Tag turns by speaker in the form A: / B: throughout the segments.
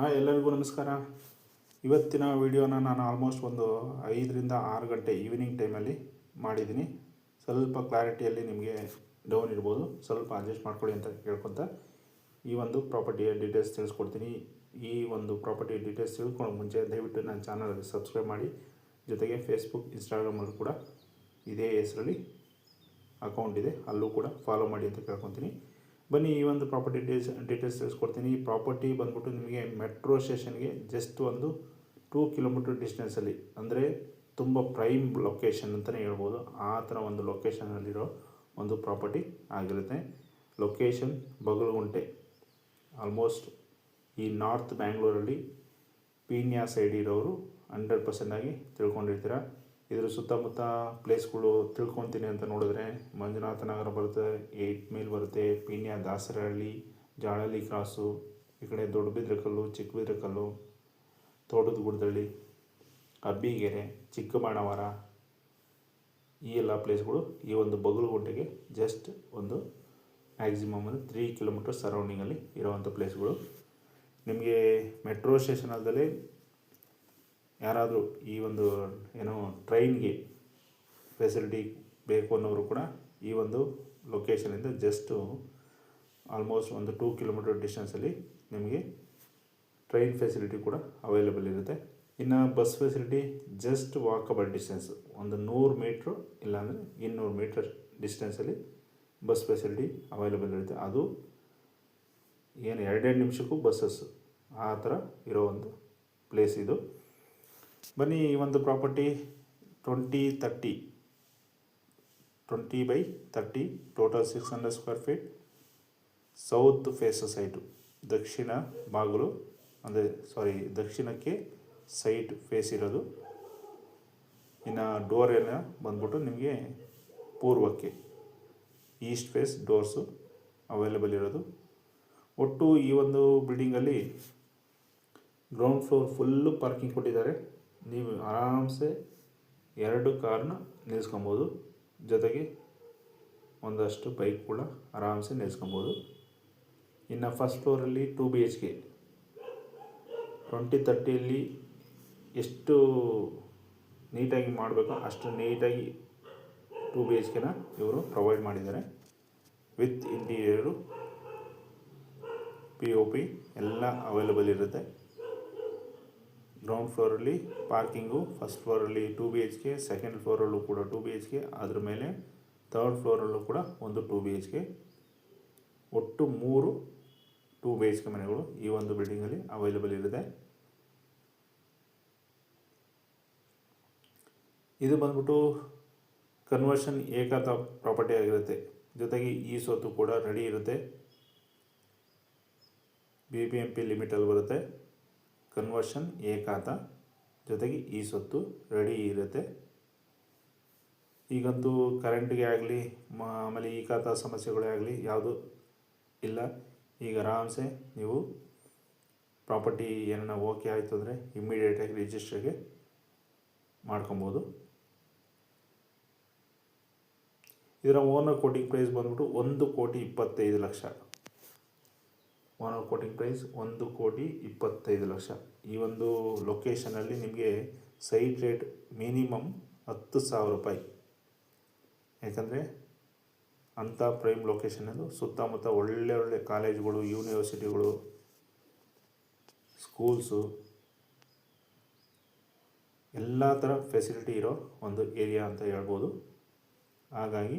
A: ಹಾಂ ಎಲ್ಲರಿಗೂ ನಮಸ್ಕಾರ. ಇವತ್ತಿನ ವಿಡಿಯೋನ ನಾನು ಆಲ್ಮೋಸ್ಟ್ ಒಂದು ಐದರಿಂದ ಆರು ಗಂಟೆ ಈವ್ನಿಂಗ್ ಟೈಮಲ್ಲಿ ಮಾಡಿದ್ದೀನಿ. ಸ್ವಲ್ಪ ಕ್ಲಾರಿಟಿಯಲ್ಲಿ ನಿಮಗೆ ಡೌನ್ ಇರ್ಬೋದು. ಸ್ವಲ್ಪ ಅಡ್ಜಸ್ಟ್ ಮಾಡ್ಕೊಳ್ಳಿ ಅಂತ ಕೇಳ್ಕೊತ ಈ ಒಂದು ಪ್ರಾಪರ್ಟಿಯ ಡೀಟೇಲ್ಸ್ ತಿಳಿಸ್ಕೊಡ್ತೀನಿ. ಈ ಒಂದು ಪ್ರಾಪರ್ಟಿ ಡೀಟೇಲ್ಸ್ ತಿಳ್ಕೊಳ್ಳೋ ಮುಂಚೆ ದಯವಿಟ್ಟು ನನ್ನ ಚಾನಲಲ್ಲಿ ಸಬ್ಸ್ಕ್ರೈಬ್ ಮಾಡಿ. ಜೊತೆಗೆ ಫೇಸ್ಬುಕ್ ಇನ್ಸ್ಟಾಗ್ರಾಮಲ್ಲೂ ಕೂಡ ಇದೇ ಹೆಸರಲ್ಲಿ ಅಕೌಂಟ್ ಇದೆ. ಅಲ್ಲೂ ಕೂಡ ಫಾಲೋ ಮಾಡಿ ಅಂತ ಕೇಳ್ಕೊತೀನಿ. ಬನ್ನಿ, ಈ ಒಂದು ಪ್ರಾಪರ್ಟಿ ಡೀಟೇಲ್ಸ್ ಡೀಟೇಲ್ಸ್ ತಿಳಿಸ್ಕೊಡ್ತೀನಿ. ಈ ಪ್ರಾಪರ್ಟಿ ಬಂದ್ಬಿಟ್ಟು ನಿಮಗೆ ಮೆಟ್ರೋ ಸ್ಟೇಷನ್ಗೆ ಜಸ್ಟ್ ಒಂದು ಟೂ ಕಿಲೋಮೀಟರ್ ಡಿಸ್ಟೆನ್ಸಲ್ಲಿ ಅಂದರೆ ತುಂಬ ಪ್ರೈಮ್ ಲೊಕೇಶನ್ ಅಂತಲೇ ಹೇಳ್ಬೋದು. ಆ ಥರ ಒಂದು ಲೊಕೇಶನಲ್ಲಿರೋ ಒಂದು ಪ್ರಾಪರ್ಟಿ ಆಗಿರುತ್ತೆ. ಲೊಕೇಶನ್ ಬಗಲಗುಂಟೆ. ಆಲ್ಮೋಸ್ಟ್ ಈ ನಾರ್ತ್ ಬ್ಯಾಂಗ್ಳೂರಲ್ಲಿ ಪೀಣ್ಯ ಸೈಡ್ ಇರೋರು ಹಂಡ್ರೆಡ್ ಪರ್ಸೆಂಟಾಗಿ ತಿಳ್ಕೊಂಡಿರ್ತೀರ? ಇದ್ರ ಸುತ್ತಮುತ್ತ ಪ್ಲೇಸ್ಗಳು ತಿಳ್ಕೊತೀನಿ ಅಂತ ನೋಡಿದ್ರೆ ಮಂಜುನಾಥ ನಗರ ಬರುತ್ತೆ, ಏಟ್ ಮೈಲ್ ಬರುತ್ತೆ, ಪೀಣ್ಯ ದಾಸರಹಳ್ಳಿ ಜಾಳಲಿ ಕ್ರಾಸು ಈ ಕಡೆ ದೊಡ್ಡಬಿದ್ರಕಲ್ಲು, ಚಿಕ್ಕಬಿದ್ರಕಲ್ಲು, ತೋಟದ ಗುಡ್ದಳ್ಳಿ, ಅಬ್ಬಿಗೆರೆ ಚಿಕ್ಕಬಾಣವರ ಈ ಎಲ್ಲ ಪ್ಲೇಸ್ಗಳು ಈ ಒಂದು ಬಗಲುಗುಂಟೆಗೆ ಜಸ್ಟ್ ಒಂದು ಮ್ಯಾಕ್ಸಿಮಮ್ ಅಂದರೆ ತ್ರೀ ಕಿಲೋಮೀಟರ್ ಸರೌಂಡಿಂಗಲ್ಲಿ ಇರೋವಂಥ ಪ್ಲೇಸ್ಗಳು ನಿಮಗೆ ಮೆಟ್ರೋ ಸ್ಟೇಷನಲ್ಲದಲ್ಲಿ ಯಾರಾದರೂ ಈ ಒಂದು, ಏನೋ, ಟ್ರೈನ್ಗೆ ಫೆಸಿಲಿಟಿ ಬೇಕು ಅನ್ನೋರು ಕೂಡ ಈ ಒಂದು ಲೊಕೇಶನಿಂದ ಜಸ್ಟು ಆಲ್ಮೋಸ್ಟ್ ಒಂದು ಟೂ ಕಿಲೋಮೀಟರ್ ಡಿಸ್ಟೆನ್ಸಲ್ಲಿ ನಿಮಗೆ ಟ್ರೈನ್ ಫೆಸಿಲಿಟಿ ಕೂಡ ಅವೈಲೇಬಲ್ ಇರುತ್ತೆ. ಇನ್ನು bus facility just walkable distance ಒಂದು ನೂರು ಮೀಟ್ರು ಇಲ್ಲಾಂದರೆ ಇನ್ನೂರು ಮೀಟರ್ ಡಿಸ್ಟೆನ್ಸಲ್ಲಿ ಬಸ್ ಫೆಸಿಲಿಟಿ ಅವೈಲೇಬಲ್ ಇರುತ್ತೆ. ಅದು ಏನು ಎರಡೆರಡು ನಿಮಿಷಕ್ಕೂ ಬಸ್ಸಸ್ಸು ಆ ಥರ ಇರೋ ಒಂದು ಪ್ಲೇಸ್ ಇದು. ಬನ್ನಿ ಈ ಒಂದು property twenty thirty. Twenty by thirty, total six hundred square feet, south face site, ದಕ್ಷಿಣ ಬಾಗಿಲು, ಅಂದರೆ ಸಾರಿ ದಕ್ಷಿಣಕ್ಕೆ ಸೈಟ್ ಫೇಸ್ ಇರೋದು. ಇನ್ನು ಡೋರ್ ಎಲ್ಲ ಬಂದ್ಬಿಟ್ಟು ನಿಮಗೆ ಪೂರ್ವಕ್ಕೆ ಈಸ್ಟ್ ಫೇಸ್ ಡೋರ್ಸು ಅವೈಲೇಬಲ್ ಇರೋದು. ಒಟ್ಟು ಈ ಒಂದು ಬಿಲ್ಡಿಂಗಲ್ಲಿ ಗ್ರೌಂಡ್ ಫ್ಲೋರ್ ಫುಲ್ಲು ಪಾರ್ಕಿಂಗ್ ಕೊಟ್ಟಿದ್ದಾರೆ. ನೀವು ಆರಾಮ್ಸೆ ಎರಡು ಕಾರ್ನ ನಿಲ್ಲಿಸ್ಕೊಬೋದು. ಜೊತೆಗೆ ಒಂದಷ್ಟು ಬೈಕ್ ಕೂಡ ಆರಾಮ್ಸೆ ನಿಲ್ಲಿಸ್ಕೊಬೋದು. ಇನ್ನು first ಫ್ಲೋರಲ್ಲಿ two B H K twenty ತರ್ಟಿಯಲ್ಲಿ ಎಷ್ಟು ನೀಟಾಗಿ ಮಾಡಬೇಕೋ ಅಷ್ಟು ನೀಟಾಗಿ ಟೂ ಬಿ ಎಚ್ ಕೆನ ಇವರು ಪ್ರೊವೈಡ್ ಮಾಡಿದ್ದಾರೆ. With interior P O P ಎಲ್ಲ ಅವೈಲೇಬಲ್ ಇರುತ್ತೆ. ಗ್ರೌಂಡ್ ಫ್ಲೋರಲ್ಲಿ parking first ಫ್ಲೋರಲ್ಲಿ two B H K second ಫ್ಲೋರಲ್ಲೂ ಕೂಡ ಟು ಬಿ ಎಚ್ ಕೆ ಅದ್ರ ಮೇಲೆ ತರ್ಡ್ ಫ್ಲೋರಲ್ಲೂ ಕೂಡ ಒಂದು ಟೂ ಬಿ ಎಚ್ ಕೆ ಒಟ್ಟು ಮೂರು ಟೂ ಬಿ ಎಚ್ ಕೆ ಮನೆಗಳು ಈ ಒಂದು ಬಿಲ್ಡಿಂಗಲ್ಲಿ ಅವೈಲೇಬಲ್ ಇರುತ್ತೆ. ಇದು ಬಂದ್ಬಿಟ್ಟು ಕನ್ವರ್ಷನ್ ಏಕಾತ ಪ್ರಾಪರ್ಟಿ ಆಗಿರುತ್ತೆ. ಜೊತೆಗೆ ಈ ಸೊತ್ತು ಕೂಡ ರೆಡಿ ಇರುತ್ತೆ. ಬಿ ಬಿ ಎಂ ಪಿ ಲಿಮಿಟಲ್ಲಿ ಬರುತ್ತೆ. ಕನ್ವರ್ಷನ್ ಏಕಾತ ಜೊತೆಗೆ ಈ ಸೊತ್ತು ರೆಡಿ ಇರುತ್ತೆ. ಈಗಂತೂ ಕರೆಂಟ್ಗೆ ಆಗಲಿ ಆಮೇಲೆ ಈ ಖಾತ ಸಮಸ್ಯೆಗಳೇ ಆಗಲಿ ಯಾವುದು ಇಲ್ಲ. ಈಗ ಆರಾಮ್ಸೆ ನೀವು ಪ್ರಾಪರ್ಟಿ ಏನನ್ನ ಓಕೆ ಆಯಿತು ಅಂದರೆ ಇಮ್ಮಿಡಿಯೇಟಾಗಿ ರಿಜಿಸ್ಟ್ರಿಗೆ ಮಾಡ್ಕೊಬೋದು. ಇದರ ಓನರ್ ಕೋಟಿಂಗ್ ಪ್ರೈಸ್ ಬಂದ್ಬಿಟ್ಟು ಒಂದು ಕೋಟಿ ಇಪ್ಪತ್ತೈದು ಲಕ್ಷ. ಓನರ್ ಕೋಟಿಂಗ್ ಪ್ರೈಸ್ ಒಂದು ಕೋಟಿ ಇಪ್ಪತ್ತೈದು ಲಕ್ಷ. ಈ ಒಂದು ಲೊಕೇಶನಲ್ಲಿ ನಿಮಗೆ ಸೈಟ್ ರೇಟ್ ಮಿನಿಮಮ್ ಹತ್ತು ಸಾವಿರ ರೂಪಾಯಿ. ಯಾಕಂದರೆ ಅಂಥ ಪ್ರೈಮ್ ಲೊಕೇಶನದು ಸುತ್ತಮುತ್ತ ಒಳ್ಳೆ ಒಳ್ಳೆ ಕಾಲೇಜುಗಳು ಯೂನಿವರ್ಸಿಟಿಗಳು ಸ್ಕೂಲ್ಸು ಎಲ್ಲ ಥರ ಫೆಸಿಲಿಟಿ ಇರೋ ಒಂದು ಏರಿಯಾ ಅಂತ ಹೇಳ್ಬೋದು. ಹಾಗಾಗಿ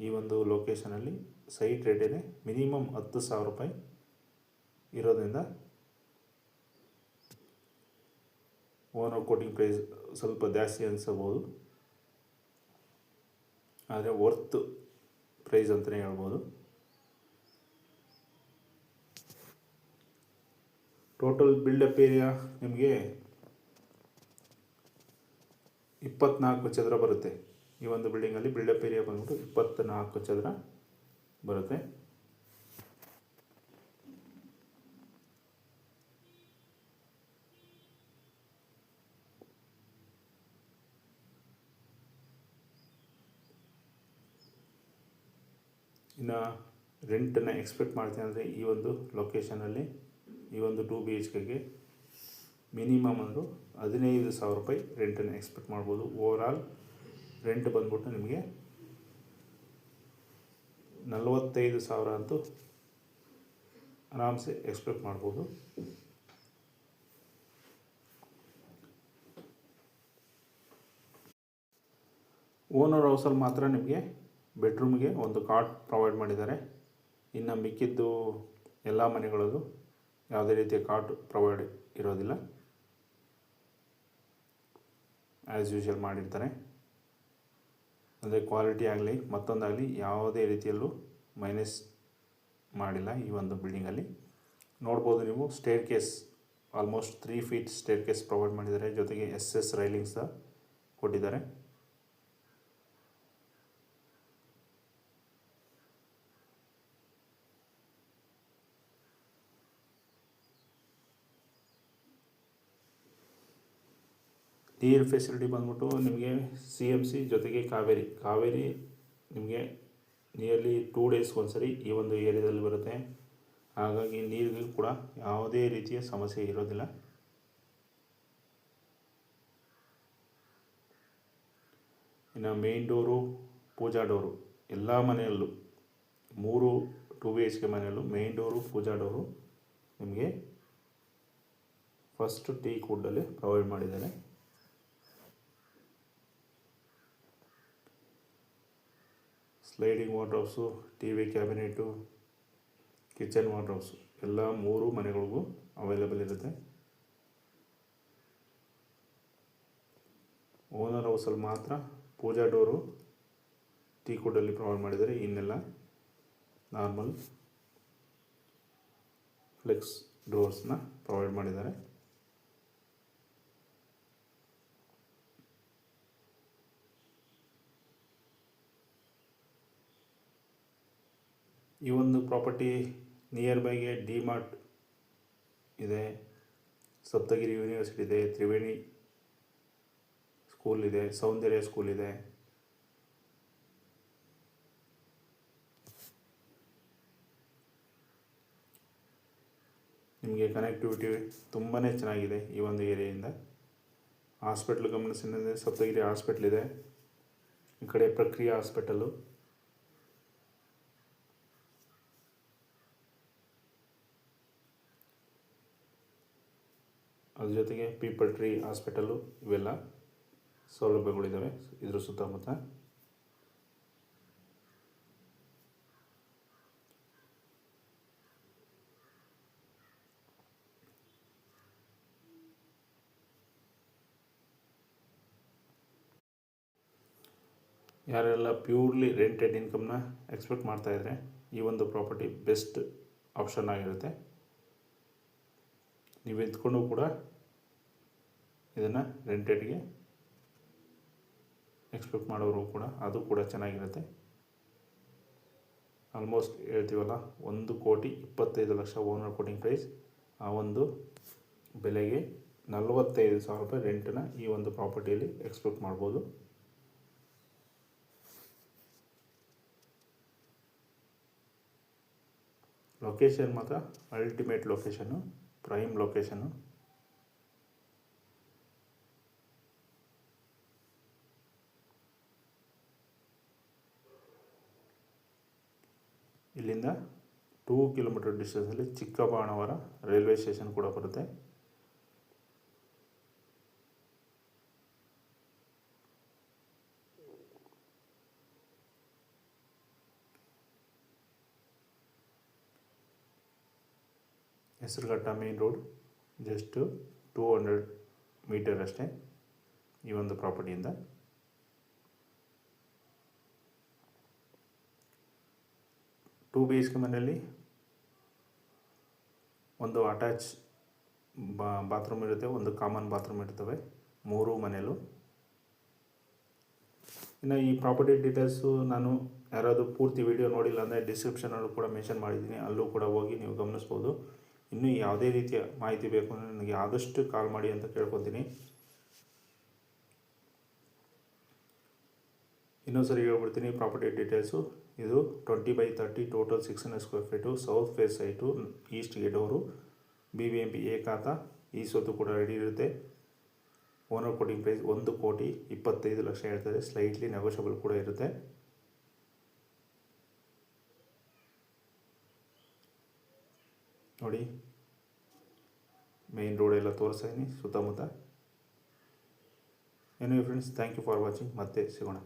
A: ಈ ಒಂದು ಲೊಕೇಶನಲ್ಲಿ ಸೈಟ್ ರೇಟೇ ಮಿನಿಮಮ್ ಹತ್ತು ಸಾವಿರ ರೂಪಾಯಿ ಇರೋದ್ರಿಂದ ಓನರ್ ಕೋಟಿಂಗ್ ಪ್ರೈಸ್ ಸ್ವಲ್ಪ ಜಾಸ್ತಿ ಅನಿಸಬಹುದು ಆದರೆ ವರ್ತ್ ಪ್ರೈಸ್ ಅಂತಲೇ ಹೇಳ್ಬೋದು. ಟೋಟಲ್ ಬಿಲ್ಡಪ್ ಏರಿಯಾ ನಿಮಗೆ ಇಪ್ಪತ್ನಾಲ್ಕು ಚದರ ಬರುತ್ತೆ. ಈ ಒಂದು ಬಿಲ್ಡಿಂಗಲ್ಲಿ ಬಿಲ್ಡಪ್ ಏರಿಯಾ ಬಂದ್ಬಿಟ್ಟು ಇಪ್ಪತ್ತ್ನಾಲ್ಕು ಚದರ ಬರುತ್ತೆ. ಇನ್ನು ರೆಂಟನ್ನು ಎಕ್ಸ್ಪೆಕ್ಟ್ ಮಾಡ್ತೀನಿ ಅಂದರೆ ಈ ಒಂದು ಲೊಕೇಶನಲ್ಲಿ ಈ ಒಂದು ಟೂ ಬಿ ಎಚ್ ಕೆಗೆ ಮಿನಿಮಮ್ ಒಂದು ಹದಿನೈದು ಸಾವಿರ ರೂಪಾಯಿ ರೆಂಟನ್ನು ಎಕ್ಸ್ಪೆಕ್ಟ್ ಮಾಡ್ಬೋದು. ಓವರಾಲ್ ರೆಂಟ್ ಬಂದ್ಬಿಟ್ಟು ನಿಮಗೆ ನಲವತ್ತೈದು ಸಾವಿರ ಅಂತೂ ಆರಾಮ್ಸೆ ಎಕ್ಸ್ಪೆಕ್ಟ್ ಮಾಡ್ಬೋದು. ಓನರ್ ಹೌಸಲ್ಲಿ ಮಾತ್ರ ನಿಮಗೆ ಬೆಡ್ರೂಮ್ಗೆ ಒಂದು ಕಾಟ್ ಪ್ರೊವೈಡ್ ಮಾಡಿದ್ದಾರೆ. ಇನ್ನು ಮಿಕ್ಕಿದ್ದು ಎಲ್ಲ ಮನೆಗಳಲ್ಲೂ ಯಾವುದೇ ರೀತಿಯ ಕಾಟ್ ಪ್ರೊವೈಡ್ ಇರೋದಿಲ್ಲ. ಆ್ಯಸ್ ಯೂಶಲ್ ಮಾಡಿರ್ತಾರೆ. ಅಂದರೆ ಕ್ವಾಲಿಟಿ ಆಗಲಿ, ಮತ್ತೊಂದಾಗಲಿ ಯಾವುದೇ ರೀತಿಯಲ್ಲೂ ಮೈನಸ್ ಮಾಡಿಲ್ಲ ಈ ಒಂದು ಬಿಲ್ಡಿಂಗಲ್ಲಿ. ನೋಡ್ಬೋದು ನೀವು staircase almost three feet staircase provide ಮಾಡಿದ್ದಾರೆ. ಜೊತೆಗೆ ಎಸ್ ಎಸ್ ರೈಲಿಂಗ್ ಸಹ ಕೊಟ್ಟಿದ್ದಾರೆ. ನೀರು ಫೆಸಿಲಿಟಿ ಬಂದ್ಬಿಟ್ಟು ನಿಮಗೆ ಸಿ ಎಂ ಸಿ ಜೊತೆಗೆ ಕಾವೇರಿ. ಕಾವೇರಿ ನಿಮಗೆ ನಿಯರ್ಲಿ ಟೂ ಡೇಸ್ ಒಂದ್ಸರಿ ಈ ಒಂದು ಏರಿಯಾದಲ್ಲಿ ಬರುತ್ತೆ. ಹಾಗಾಗಿ ನೀರಿಗೂ ಕೂಡ ಯಾವುದೇ ರೀತಿಯ ಸಮಸ್ಯೆ ಇರೋದಿಲ್ಲ. ಇನ್ನು ಮೇನ್ ಡೋರು ಪೂಜಾ ಡೋರು ಎಲ್ಲ ಮನೆಯಲ್ಲೂ, ಮೂರು ಟು ಬಿ ಎಚ್ ಕೆ ಮನೆಯಲ್ಲೂ ಮೇನ್ ಡೋರು ಪೂಜಾ ಡೋರು ನಿಮಗೆ ಫಸ್ಟ್ ಟೀ ಕುಡ್ಡಲ್ಲಿ ಪ್ರೊವೈಡ್ ಮಾಡಿದ್ದಾರೆ sliding wardrobes T V cabinet kitchen wardrobes ಎಲ್ಲ ಮೂರು ಮನೆಗಳಿಗೂ ಅವೈಲೇಬಲ್ ಇರುತ್ತೆ. ಓನರ್ ಹೌಸಲ್ಲಿ ಮಾತ್ರ ಪೂಜಾ ಡೋರು, ಟೀ ಕುಡ್ಡಲ್ಲಿ ಪ್ರೊವೈಡ್ ಮಾಡಿದ್ದಾರೆ ಇನ್ನೆಲ್ಲ ನಾರ್ಮಲ್ ಫ್ಲೆಕ್ಸ್ ಡೋರ್ಸ್ನ ಪ್ರೊವೈಡ್ ಮಾಡಿದ್ದಾರೆ. ಈ ಒಂದು ಪ್ರಾಪರ್ಟಿ ನಿಯರ್ ಬೈಗೆ ಡಿ ಮಾರ್ಟ್ ಇದೆ. ಸಪ್ತಗಿರಿ ಯೂನಿವರ್ಸಿಟಿ ಇದೆ, ತ್ರಿವೇಣಿ ಸ್ಕೂಲ್ ಇದೆ, ಸೌಂದರ್ಯ ಸ್ಕೂಲ್ ಇದೆ. ನಿಮಗೆ ಕನೆಕ್ಟಿವಿಟಿ ತುಂಬಾ ಚೆನ್ನಾಗಿದೆ ಈ ಒಂದು ಏರಿಯಾಯಿಂದ. ಹಾಸ್ಪಿಟ್ಲ್ ಗಮನಿಸಿದರೆ ಸಪ್ತಗಿರಿ ಹಾಸ್ಪಿಟ್ಲ್ ಇದೆ. ಈ ಕಡೆ ಪ್ರಕ್ರಿಯೆ ಹಾಸ್ಪಿಟಲು ಅದ್ರ ಜೊತೆಗೆ ಪೀಪಲ್ ಟ್ರೀ ಹಾಸ್ಪಿಟಲು ಇವೆಲ್ಲ ಸೌಲಭ್ಯಗಳಿದ್ದಾವೆ ಇದ್ರ ಸುತ್ತಮುತ್ತ. ಯಾರೆಲ್ಲ ಪ್ಯೂರ್ಲಿ ರೆಂಟೆಡ್ ಇನ್ಕಮ್ನ ಎಕ್ಸ್ಪೆಕ್ಟ್ ಮಾಡ್ತಾಯಿದ್ರೆ ಈ ಒಂದು ಪ್ರಾಪರ್ಟಿ ಬೆಸ್ಟ್ ಆಪ್ಷನ್ ಆಗಿರುತ್ತೆ. ನೀವು ಎತ್ಕೊಂಡು ಕೂಡ ಇದನ್ನು ರೆಂಟೆಡ್ಗೆ ಎಕ್ಸ್ಪೆಕ್ಟ್ ಮಾಡೋರು ಕೂಡ ಅದು ಕೂಡ ಚೆನ್ನಾಗಿರುತ್ತೆ. ಆಲ್ಮೋಸ್ಟ್ ಹೇಳ್ತೀವಲ್ಲ, ಒಂದು ಕೋಟಿ ಇಪ್ಪತ್ತೈದು ಲಕ್ಷ ಓನರ್ ಕೋಟಿಂಗ್ ಪ್ರೈಸ್ ಆ ಒಂದು ಬೆಲೆಗೆ ನಲವತ್ತೈದು ಸಾವಿರ ರೂಪಾಯಿ ರೆಂಟನ್ನು ಈ ಒಂದು ಪ್ರಾಪರ್ಟಿಯಲ್ಲಿ ಎಕ್ಸ್ಪೆಕ್ಟ್ ಮಾಡ್ಬೋದು. ಲೊಕೇಶನ್ ಮಾತ್ರ ಅಲ್ಟಿಮೇಟ್ ಲೊಕೇಶನ್ನು ಪ್ರೈಮ್ ಲೊಕೇಶನ್ನು ಇಲ್ಲಿಂದ ಟೂ ಕಿಲೋಮೀಟರ್ ಡಿಸ್ಟೆನ್ಸಲ್ಲಿ ಚಿಕ್ಕಬಾಣವರ ರೈಲ್ವೆ ಸ್ಟೇಷನ್ ಕೂಡ ಬರುತ್ತೆ. Hesaraghatta main road just two hundred metre ಅಷ್ಟೇ ಈ ಒಂದು ಪ್ರಾಪರ್ಟಿಯಿಂದ ಟೂ ಬಿ ಎಚ್ ಕೆ ಮನೆಯಲ್ಲಿ ಒಂದು ಅಟ್ಯಾಚ್ ಬಾತ್ರೂಮ್ ಇರುತ್ತೆ, ಒಂದು ಕಾಮನ್ ಬಾತ್ರೂಮ್ ಇರ್ತವೆ, ಮೂರು ಮನೆಯಲ್ಲೂ. ಇನ್ನು ಈ ಪ್ರಾಪರ್ಟಿ ಡೀಟೇಲ್ಸು ನಾನು ಯಾರಾದರೂ ಪೂರ್ತಿ ವಿಡಿಯೋ ನೋಡಿಲ್ಲ ಅಂದರೆ ಡಿಸ್ಕ್ರಿಪ್ಷನಲ್ಲೂ ಕೂಡ ಮೆನ್ಷನ್ ಮಾಡಿದ್ದೀನಿ, ಅಲ್ಲೂ ಕೂಡ ಹೋಗಿ ನೀವು ಗಮನಿಸ್ಬೋದು. ಇನ್ನೂ ಯಾವುದೇ ರೀತಿಯ ಮಾಹಿತಿ ಬೇಕು ಅಂದರೆ ನನಗೆ ಆದಷ್ಟು ಕಾಲ್ ಮಾಡಿ ಅಂತ ಕೇಳ್ಕೊತೀನಿ. ಇನ್ನೊಂದ್ಸರಿ ಹೇಳ್ಬಿಡ್ತೀನಿ ಪ್ರಾಪರ್ಟಿ ಡೀಟೇಲ್ಸು ಇದು twenty by thirty total six hundred square feet south face site east door B B M P A khata ಈ ಸೊತ್ತು ಕೂಡ ರೆಡಿ ಇರುತ್ತೆ. ಓನರ್ ಕೋಟಿಂಗ್ ಪ್ರೈಸ್ ಒಂದು ಕೋಟಿ ಇಪ್ಪತ್ತೈದು ಲಕ್ಷ ಹೇಳ್ತಾರೆ ಸ್ಲೈಟ್ಲಿ ನೆಗೋಷಿಯಬಲ್ ಕೂಡ ಇರುತ್ತೆ. ನೋಡಿ ಮೇನ್ ರೋಡ್ ಎಲ್ಲ ತೋರಿಸ್ತಾ ಸುತ್ತಮುತ್ತ. ಏನೋ friends thank you for watching ಮತ್ತೆ ಸಿಗೋಣ.